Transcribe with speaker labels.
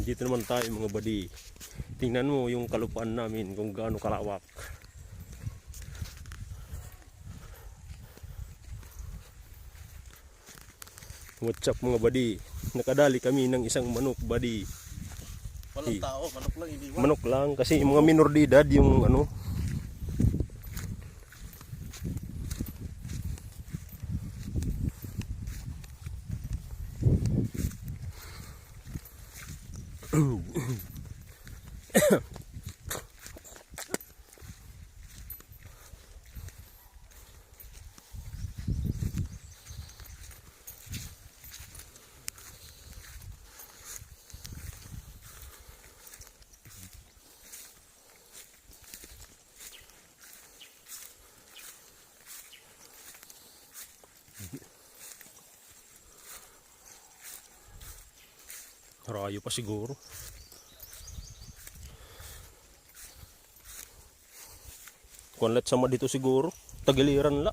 Speaker 1: Dito naman tayo mga badi. Tingnan mo yung kalupaan namin kung gaano kalawak. What's up mga badi? Nakadali kami ng isang manok badi.
Speaker 2: Walang tao, manok lang iniwan.
Speaker 1: Manok lang kasi mga minor de edad yung ano. ooh, ooh. Rayo pa siguro. Kunlet sama dito siguro. Tagiliran la.